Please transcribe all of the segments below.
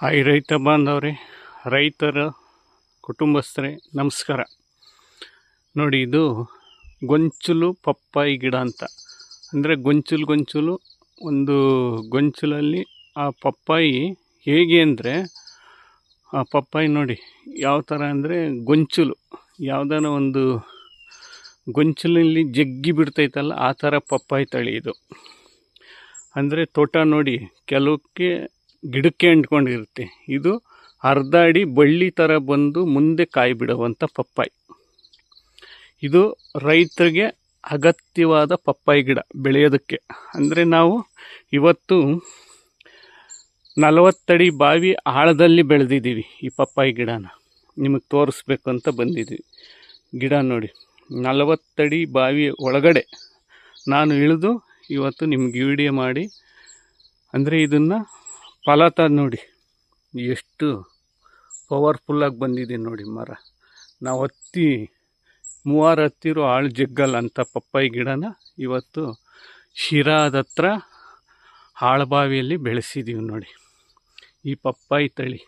Hi, ರೈತ ಬಾಂಧವ್ರೆ, ರೈತರ ಕುಟುಂಬಸ್ಥರೇ, ನಮಸ್ಕಾರ. ನೋಡಿ, ಇದು ಗೊಂಚಲು ಪಪ್ಪಾಯಿ ಗಿಡ ಅಂತ. ಅಂದರೆ ಗೊಂಚಲು ಗೊಂಚಲು, ಒಂದು ಗೊಂಚಲಲ್ಲಿ ಆ ಪಪ್ಪಾಯಿ ಹೇಗೆ ಅಂದರೆ, ಆ ಪಪ್ಪಾಯಿ ನೋಡಿ, ಯಾವ ಥರ ಅಂದರೆ ಗೊಂಚಲು. ಯಾವುದಾರ ಒಂದು ಗೊಂಚಲಲ್ಲಿ ಜಗ್ಗಿ ಬಿಡ್ತೈತಲ್ಲ, ಆ ಥರ ಪಪ್ಪಾಯಿ ತಳಿ ಇದು. ಅಂದರೆ ತೋಟ ನೋಡಿ, ಕೆಲವಕ್ಕೆ ಗಿಡಕ್ಕೆ ಅಂಟ್ಕೊಂಡಿರುತ್ತೆ. ಇದು ಅರ್ಧ ಅಡಿ ಬಳ್ಳಿ ಥರ ಬಂದು ಮುಂದೆ ಕಾಯಿ ಬಿಡುವಂಥ ಪಪ್ಪಾಯಿ. ಇದು ರೈತರಿಗೆ ಅಗತ್ಯವಾದ ಪಪ್ಪಾಯಿ ಗಿಡ ಬೆಳೆಯೋದಕ್ಕೆ. ಅಂದರೆ ನಾವು ಇವತ್ತು ನಲವತ್ತಡಿ ಬಾವಿ ಆಳದಲ್ಲಿ ಬೆಳೆದಿದ್ದೀವಿ ಈ ಪಪ್ಪಾಯಿ ಗಿಡನ. ನಿಮಗೆ ತೋರಿಸ್ಬೇಕು ಅಂತ ಬಂದಿದ್ದೀವಿ. ಗಿಡ ನೋಡಿ ನಲವತ್ತಡಿ ಬಾವಿ ಒಳಗಡೆ ನಾನು ಇಳಿದು ಇವತ್ತು ನಿಮ್ಗೆ ವಿಡಿಯೋ ಮಾಡಿ, ಅಂದರೆ ಇದನ್ನು ಫಲತ ನೋಡಿ. ಎಷ್ಟು ಪವರ್ಫುಲ್ಲಾಗಿ ಬಂದಿದೆ ನೋಡಿ ಮರ. ನಾವು ಹತ್ತಿ ಮೂವಾರು ಹತ್ತಿರೋ ಆಳು ಜಗ್ಗಲ್ ಅಂತ ಪಪ್ಪಾಯಿ ಗಿಡನ ಇವತ್ತು ಶಿರಾದ ಹತ್ರ ಆಳಬಾವಿಯಲ್ಲಿ ಬೆಳೆಸಿದ್ದೀವಿ ನೋಡಿ. ಈ ಪಪ್ಪಾಯಿ ತಳಿ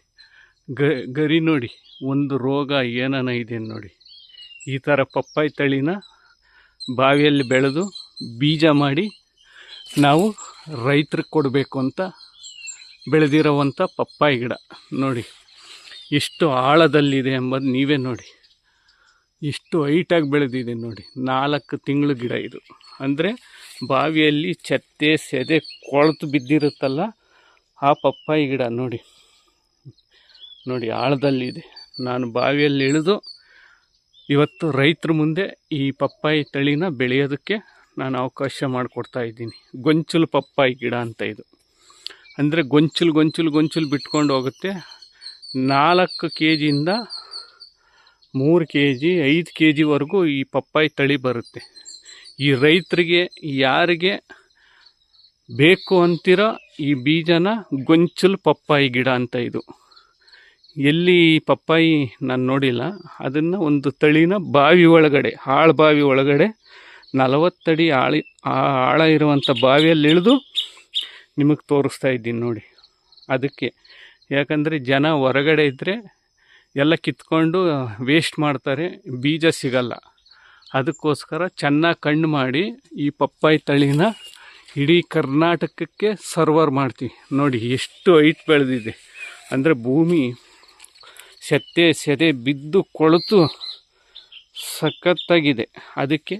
ಗರಿ ನೋಡಿ. ಒಂದು ರೋಗ ಏನನ ಇದೆ ನೋಡಿ. ಈ ಥರ ಪಪ್ಪಾಯಿ ತಳಿನ ಬಾವಿಯಲ್ಲಿ ಬೆಳೆದು ಬೀಜ ಮಾಡಿ ನಾವು ರೈತರಿಗೆ ಕೊಡಬೇಕು ಅಂತ ಬೆಳೆದಿರೋವಂಥ ಪಪ್ಪಾಯಿ ಗಿಡ. ನೋಡಿ, ಎಷ್ಟು ಆಳದಲ್ಲಿದೆ ಎಂಬುದು ನೀವೇ ನೋಡಿ. ಎಷ್ಟು ಹೈಟಾಗಿ ಬೆಳೆದಿದೆ ನೋಡಿ. ನಾಲ್ಕು ತಿಂಗಳು ಗಿಡ ಇದು. ಅಂದರೆ ಬಾವಿಯಲ್ಲಿ ಚತ್ತೆ ಸೆದೆ ಕೊಳೆತು ಬಿದ್ದಿರುತ್ತಲ್ಲ, ಆ ಪಪ್ಪಾಯಿ ಗಿಡ ನೋಡಿ. ನೋಡಿ, ಆಳದಲ್ಲಿದೆ. ನಾನು ಬಾವಿಯಲ್ಲಿ ಇಳಿದು ಇವತ್ತು ರೈತರ ಮುಂದೆ ಈ ಪಪ್ಪಾಯಿ ತಳಿನ ಬೆಳೆಯೋದಕ್ಕೆ ನಾನು ಅವಕಾಶ ಮಾಡಿಕೊಡ್ತಾ ಇದ್ದೀನಿ. ಗೊಂಚಲು ಪಪ್ಪಾಯಿ ಗಿಡ ಅಂತ ಇದು. ಅಂದರೆ ಗೊಂಚಲು ಗೊಂಚಲು ಗೊಂಚಲು ಬಿಟ್ಕೊಂಡು ಹೋಗುತ್ತೆ. ನಾಲ್ಕು ಕೆ ಜಿಯಿಂದ ಮೂರು ಕೆ ಜಿ ಐದು ಕೆ ಜಿವರೆಗೂ ಈ ಪಪ್ಪಾಯಿ ತಳಿ ಬರುತ್ತೆ. ಈ ರೈತರಿಗೆ, ಯಾರಿಗೆ ಬೇಕು ಅಂತಿರೋ ಈ ಬೀಜನ ಗೊಂಚಲು ಪಪ್ಪಾಯಿ ಗಿಡ ಅಂತ ಇದು. ಎಲ್ಲಿ ಪಪ್ಪಾಯಿ ನಾನು ನೋಡಿಲ್ಲ. ಅದನ್ನು ಒಂದು ತಳಿನ ಬಾವಿ ಒಳಗಡೆ ಆಳು ಬಾವಿ ಒಳಗಡೆ ನಲವತ್ತಡಿ ಆಳಿ ಆಳ ಇರುವಂಥ ಬಾವಿಯಲ್ಲಿ ಇಳಿದು ನಿಮಗೆ ತೋರಿಸ್ತಾ ಇದ್ದೀನಿ ನೋಡಿ. ಅದಕ್ಕೆ ಯಾಕಂದರೆ ಜನ ಹೊರಗಡೆ ಇದ್ದರೆ ಎಲ್ಲ ಕಿತ್ಕೊಂಡು ವೇಸ್ಟ್ ಮಾಡ್ತಾರೆ, ಬೀಜ ಸಿಗಲ್ಲ. ಅದಕ್ಕೋಸ್ಕರ ಚೆನ್ನಾಗಿ ಕಣ್ಣು ಮಾಡಿ ಈ ಪಪ್ಪಾಯಿ ತಳಿನ ಇಡೀ ಕರ್ನಾಟಕಕ್ಕೆ ಸರ್ವರ್ ಮಾಡ್ತೀವಿ. ನೋಡಿ ಎಷ್ಟು ಹೈಟ್ ಬೆಳೆದಿದೆ. ಅಂದರೆ ಭೂಮಿ ಸೆತ್ತೆ ಸೆದೆ ಬಿದ್ದು ಕೊಳೆತು ಸಖತ್ತಾಗಿದೆ. ಅದಕ್ಕೆ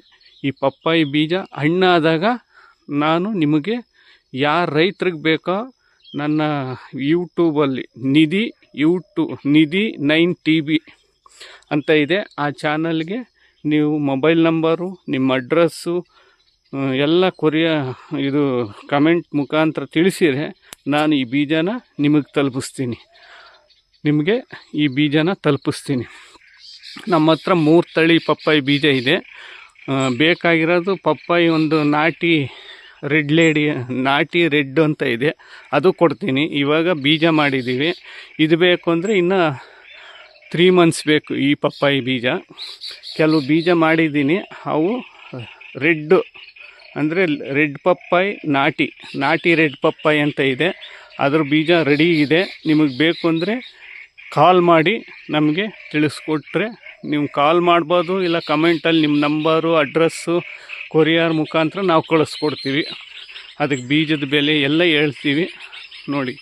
ಈ ಪಪ್ಪಾಯಿ ಬೀಜ ಹಣ್ಣಾದಾಗ ನಾನು ನಿಮಗೆ ಯಾರು ರೈತ್ರಿಗೆ ಬೇಕೋ? ನನ್ನ ಯೂಟ್ಯೂಬಲ್ಲಿ Nidhi ಯೂಟ್ಯೂ, Nidhi nine T B ಅಂತ ಇದೆ. ಆ ಚಾನಲ್ಗೆ ನೀವು ಮೊಬೈಲ್ ನಂಬರು, ನಿಮ್ಮ ಅಡ್ರೆಸ್ಸು ಎಲ್ಲ ಕೊರಿಯ ಇದು ಕಮೆಂಟ್ ಮುಖಾಂತರ ತಿಳಿಸಿದರೆ ನಾನು ಈ ಬೀಜನ ನಿಮಗೆ ತಲುಪಿಸ್ತೀನಿ. ನಿಮಗೆ ಈ ಬೀಜನ ತಲುಪಿಸ್ತೀನಿ. ನಮ್ಮ ಹತ್ರ ಮೂರು ತಳಿ ಪಪ್ಪಾಯಿ ಬೀಜ ಇದೆ. ಬೇಕಾಗಿರೋದು ಪಪ್ಪಾಯಿ ಒಂದು ನಾಟಿ ರೆಡ್ ಲೇಡಿ, ನಾಟಿ ರೆಡ್ ಅಂತ ಇದೆ. ಅದು ಕೊಡ್ತೀನಿ. ಇವಾಗ ಬೀಜ ಮಾಡಿದ್ದೀವಿ. ಇದು ಬೇಕು ಅಂದರೆ ಇನ್ನು ತ್ರೀ ಮಂತ್ಸ್ ಬೇಕು ಈ ಪಪ್ಪಾಯಿ ಬೀಜ. ಕೆಲವು ಬೀಜ ಮಾಡಿದ್ದೀನಿ. ಅವು ರೆಡ್ಡು ಅಂದರೆ ರೆಡ್ ಪಪ್ಪಾಯಿ, ನಾಟಿ ನಾಟಿ ರೆಡ್ ಪಪ್ಪಾಯಿ ಅಂತ ಇದೆ. ಅದ್ರ ಬೀಜ ರೆಡಿ ಇದೆ. ನಿಮಗೆ ಬೇಕು ಅಂದರೆ ಕಾಲ್ ಮಾಡಿ ನಮಗೆ ತಿಳಿಸ್ಕೊಟ್ರೆ. ನೀವು ಕಾಲ್ ಮಾಡ್ಬೋದು ಇಲ್ಲ ಕಮೆಂಟಲ್ಲಿ ನಿಮ್ಮ ನಂಬರು ಅಡ್ರೆಸ್ಸು ಕೊರಿಯರ್ ಮುಖಾಂತರ ನಾವು ಕಳಿಸ್ಕೊಡ್ತೀವಿ. ಅದಕ್ಕೆ ಬೀಜದ ಬೆಲೆ ಎಲ್ಲ ಹೇಳ್ತೀವಿ. ನೋಡಿ,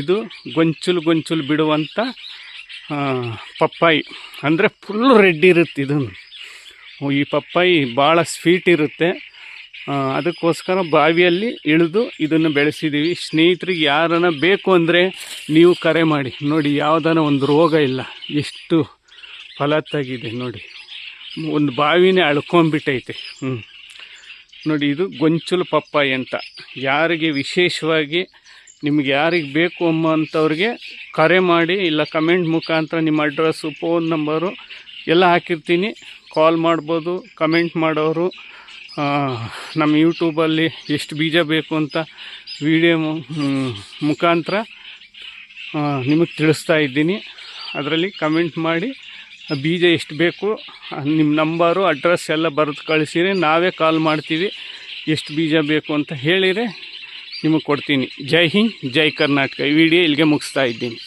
ಇದು ಗೊಂಚಲು ಗೊಂಚಲು ಬಿಡುವಂಥ ಪಪ್ಪಾಯಿ. ಅಂದರೆ ಫುಲ್ಲು ರೆಡ್ ಇರುತ್ತೆ ಇದನ್ನು. ಈ ಪಪ್ಪಾಯಿ ಭಾಳ ಸ್ವೀಟ್ ಇರುತ್ತೆ. ಅದಕ್ಕೋಸ್ಕರ ಬಾವಿಯಲ್ಲಿ ಇಳಿದು ಇದನ್ನು ಬೆಳೆಸಿದ್ದೀವಿ. ಸ್ನೇಹಿತರಿಗೆ ಯಾರನ್ನ ಬೇಕು ಅಂದರೆ ನೀವು ಕರೆ ಮಾಡಿ. ನೋಡಿ, ಯಾವುದಾನ ಒಂದು ರೋಗ ಇಲ್ಲ. ಎಷ್ಟು ಫಲತ್ತಾಗಿದೆ ನೋಡಿ. ಒಂದು ಬಾವಿನೇ ಅಳ್ಕೊಂಬಿಟ್ಟೈತೆ ಹ್ಞೂ ನೋಡಿ, ಇದು ಗೊಂಚಲು ಪಪ್ಪಾಯಿ ಅಂತ. ಯಾರಿಗೆ ವಿಶೇಷವಾಗಿ ನಿಮ್ಗೆ ಯಾರಿಗೆ ಬೇಕು ಅಂಥವ್ರಿಗೆ ಕರೆ ಮಾಡಿ ಇಲ್ಲ ಕಮೆಂಟ್ ಮುಖಾಂತರ ನಿಮ್ಮ ಅಡ್ರೆಸ್ಸು ಫೋನ್ ನಂಬರು ಎಲ್ಲ ಹಾಕಿರ್ತೀನಿ. ಕಾಲ್ ಮಾಡ್ಬೋದು, ಕಮೆಂಟ್ ಮಾಡೋರು. ನಮ್ಮ ಯೂಟ್ಯೂಬಲ್ಲಿ ಎಷ್ಟು ಬೀಜ ಬೇಕು ಅಂತ ವಿಡಿಯೋ ಮುಖಾಂತರ ನಿಮಗೆ ತಿಳಿಸ್ತಾ ಇದ್ದೀನಿ. ಅದರಲ್ಲಿ ಕಮೆಂಟ್ ಮಾಡಿ ಬೀಜ ಎಷ್ಟು ಬೇಕು, ನಿಮ್ಮ ನಂಬರು, ಅಡ್ರೆಸ್ ಎಲ್ಲ ಬರೆದು ಕಳಿಸಿರಿ. ನಾವೇ ಕಾಲ್ ಮಾಡ್ತೀವಿ. ಎಷ್ಟು ಬೀಜ ಬೇಕು ಅಂತ ಹೇಳಿದರೆ ನಿಮಗೆ ಕೊಡ್ತೀನಿ. ಜೈ ಹಿಂದ್, ಜೈ ಕರ್ನಾಟಕ. ಈ ವಿಡಿಯೋ ಇಲ್ಲಿಗೆ ಮುಗಿಸ್ತಾ ಇದ್ದೀನಿ.